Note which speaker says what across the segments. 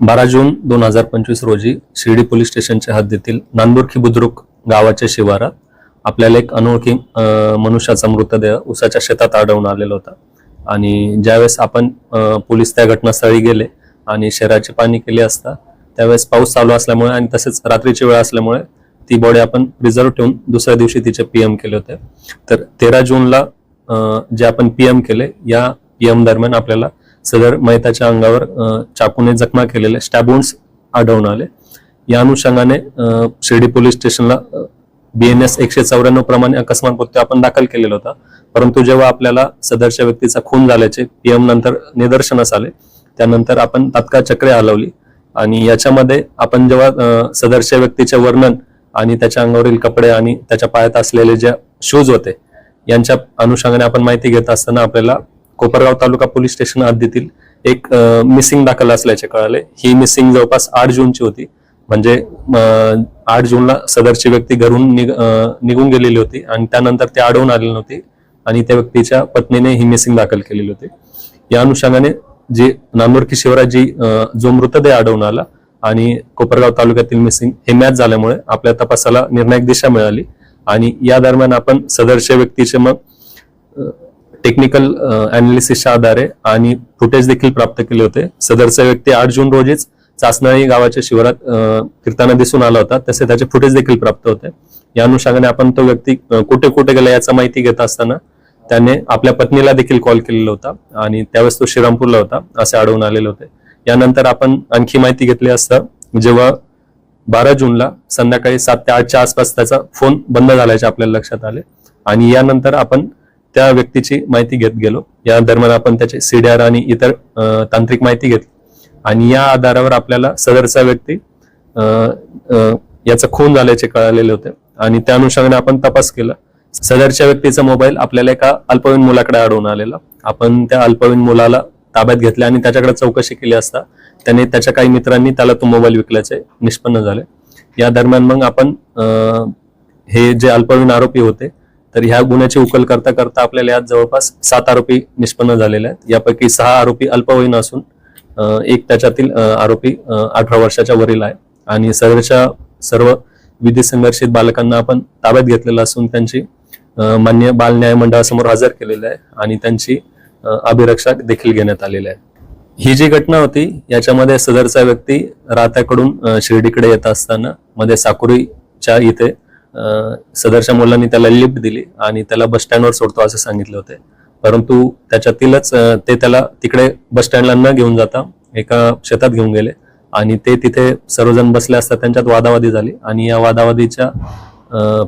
Speaker 1: बारा जून दोन हजार पंचवीस रोजी शिर्डी पोलीस स्टेशनच्या हद्दीतील नांदुरखी बुद्रुक गावाच्या शिवारात आपल्याला एक अनोळखी मनुष्याचा मृतदेह उसाच्या शेतात आढळून आलेला होता. आणि ज्यावेळेस आपण पोलीस त्या घटनास्थळी गेले आणि शहराची पाणी केली असता त्यावेळेस पाऊस चालू असल्यामुळे आणि तसेच रात्रीची वेळ असल्यामुळे ती बॉडी आपण रिझर्व ठेवून दुसऱ्या दिवशी तिचे पीएम केले होते. तर तेरा जूनला जे आपण पीएम केले या पीएम दरम्यान आपल्याला सदर मैताच्या अंगावर चाकूने जखमा केलेले स्टॅबोन्स आढळून आले. या अनुषंगाने शिर्डी पोलीस स्टेशनला बीएनएस एकशे चौऱ्याण्णव प्रमाणे अकस्मात मृत्यू आपण दाखल केलेला होता. परंतु जेव्हा आपल्याला सदरच्या व्यक्तीचा खून झाल्याचे पीएम नंतर निदर्शनास आले त्यानंतर आपण तात्काळ चक्रे हलवली आणि याच्यामध्ये आपण जेव्हा सदरच्या व्यक्तीचे वर्णन आणि त्याच्या अंगावरील कपडे आणि त्याच्या पायात असलेले जे शूज होते यांच्या अनुषंगाने आपण माहिती घेत असताना आपल्याला कोपरगाव तालुका पोलीस स्टेशन हद्दीतील एक मिसिंग दाखल असल्याचे कळाले. ही मिसिंग जवळपास आठ जूनची होती. म्हणजे आठ जूनला सदरची व्यक्ती घरून निघ- निघून गेलेली होती आणि त्यानंतर ती आढळून आलेली नव्हती आणि त्या व्यक्तीच्या पत्नीने ही मिसिंग दाखल केलेली होती. या अनुषंगाने जी नांदुरकी शिवराजी जो मृतदेह आढळून आला आणि कोपरगाव तालुक्यातील मिसिंग हे मॅच झाल्यामुळे आपल्या तपासाला निर्णायक दिशा मिळाली आणि या दरम्यान आपण सदरच्या व्यक्तीचे मग टेक्निकल अनालिसिसच्या uh, आधारे आणि फुटेज देखील प्राप्त केले होते. सदरचा व्यक्ती आठ जून रोजीच चाचणाळी गावाच्या शिवारात फिरताना दिसून आला होता. तसे त्याचे फुटेज देखील प्राप्त होते. या अनुषंगाने आपण तो व्यक्ती कुठे कुठे गेला याचा माहिती घेत असताना त्याने आपल्या पत्नीला देखील कॉल केलेला होता आणि त्यावेळेस तो श्रीरामपूरला होता असे आढळून आलेले होते. यानंतर आपण आणखी माहिती घेतली असता जेव्हा बारा जूनला संध्याकाळी सात ते आठच्या आसपास त्याचा फोन बंद झाल्याचे आपल्याला लक्षात आले. आणि यानंतर आपण त्या व्यक्तीची माहिती घेत गेलो. या दरम्यान आपण त्याचे सीडीआर आणि इतर तांत्रिक माहिती घेतली. आणि या आधारावर आपल्याला सदरचा व्यक्ती याचा खून झाल्याचे कळालेले होते. आणि त्या अनुषंगाने आपण तपास केला. सदरच्या व्यक्तीचा मोबाईल आपल्याला एका अल्पवयीन मुलाकडे आढळून आलेला. आपण त्या अल्पवयीन मुलाला ताब्यात घेतले आणि त्याच्याकडे चौकशी केली असता त्याने त्याच्या काही मित्रांनी त्याला तो मोबाईल विकल्याचे निष्पन्न झाले. या दरम्यान मग आपण हे जे अल्पवयीन आरोपी होते तर ह्या गुन्ह्याची उकल करता करता आपल्याला यात जवळपास सात आरोपी निष्पन्न झालेले आहेत. यापैकी सहा आरोपी अल्पवयीन असून एक त्याच्यातील आरोपी अठरा वर्षाच्या वरील आहे. आणि सर्वच्या सर्व विधी संघर्षित बालकांना आपण ताब्यात घेतलेलं असून त्यांची मान्य बाल न्याय मंडळासमोर हजर केलेलं आहे आणि त्यांची अभिरक्षा देखील घेण्यात आलेली आहे. ही जी घटना होती याच्यामध्ये सदरचा व्यक्ती राहत्याकडून शिर्डीकडे येत असताना मध्ये साकुरीच्या इथे सदरच्या मुलांनी त्याला लिफ्ट दिली आणि त्याला बस स्टँडवर सोडतो असं सांगितले होते. परंतु त्याच्यातीलच ते त्याला तिकडे बस स्टँडला न घेऊन जाता एका शेतात घेऊन गेले आणि ते तिथे सर्वजण बसले असता त्यांच्यात वादावादी झाली आणि या वादावादीच्या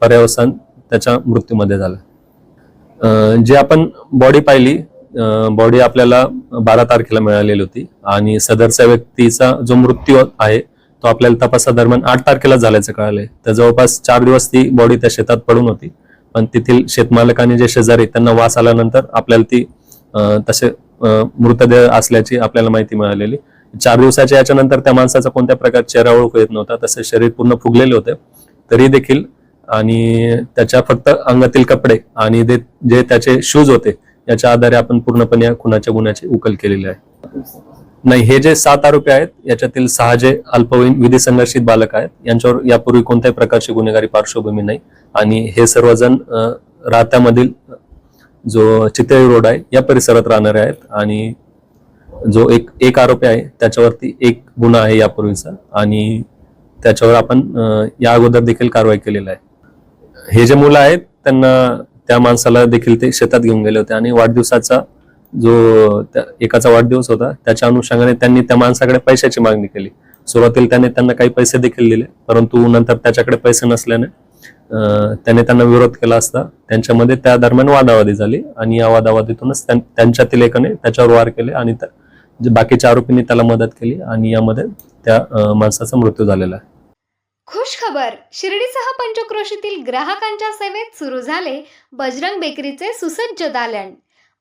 Speaker 1: पर्यावसान त्याच्या मृत्यूमध्ये झालं. जे आपण बॉडी पाहिली बॉडी आपल्याला बारा तारखेला मिळालेली होती आणि सदरच्या व्यक्तीचा जो मृत्यू आहे तो आपल्याला तपासादरम्यान आठ तारखेला झाल्याचं कळालंय. तर जवळपास चार दिवस ती बॉडी त्या शेतात पडून होती. पण तेथील शेतमालकाने जे शेजारी त्यांना वास आल्यानंतर आपल्याला ती तसे मृतदेह असल्याची आपल्याला माहिती मिळालेली. चार दिवसाच्या याच्यानंतर त्या माणसाचा कोणत्या प्रकार चेहरा ओळखू येत नव्हता. तसे शरीर पूर्ण फुगलेले होते. तरी देखील आणि त्याच्या फक्त अंगातील कपडे आणि ते- जे त्याचे शूज होते याच्या आधारे आपण पूर्णपणे या खुनाच्या गुन्ह्याची उकल केलेली आहे. नाही हे जे सात आरोपी आहेत याच्यातील सहा जे अल्पवयीन विधी संघर्षित बालक आहेत यांच्यावर यापूर्वी कोणत्याही प्रकारची गुन्हेगारी पार्श्वभूमी नाही. आणि हे सर्वजण राहत्यामधील जो चितळी रोड आहे या परिसरात राहणारे आहेत. आणि जो एक एक आरोपी आहे त्याच्यावरती एक गुन्हा आहे यापूर्वीचा. आणि त्याच्यावर आपण या अगोदर देखील कारवाई केलेली आहे. हे जे मुलं आहेत त्यांना त्या माणसाला देखील ते शेतात घेऊन गेले होते. आणि वाढदिवसाचा जो एकाचा वाढदिवस होता त्याच्या अनुषंगाने त्यांनी त्या माणसाकडे पैशाची मागणी केली. सुरुवातीला त्याने त्यांना काही पैसे देखील दिले परंतु नंतर त्याच्याकडे पैसे नसल्याने त्याने त्यांना विरोध केला असता. त्यांच्यामध्ये त्या दरम्यान वादावादी झाली आणि या वादावादीतूनच त्यांच्यातील एकाने त्याच्यावर वार केले आणि बाकीच्या आरोपींनी त्याला मदत केली आणि यामध्ये त्या माणसाचा मृत्यू झालेला आहे.
Speaker 2: खुश खबर शिर्डीसह पंचक्रोशीतील ग्राहकांच्या सेवेत सुरू झाले बजरंग बेकरीचे सुसज्ज दालन.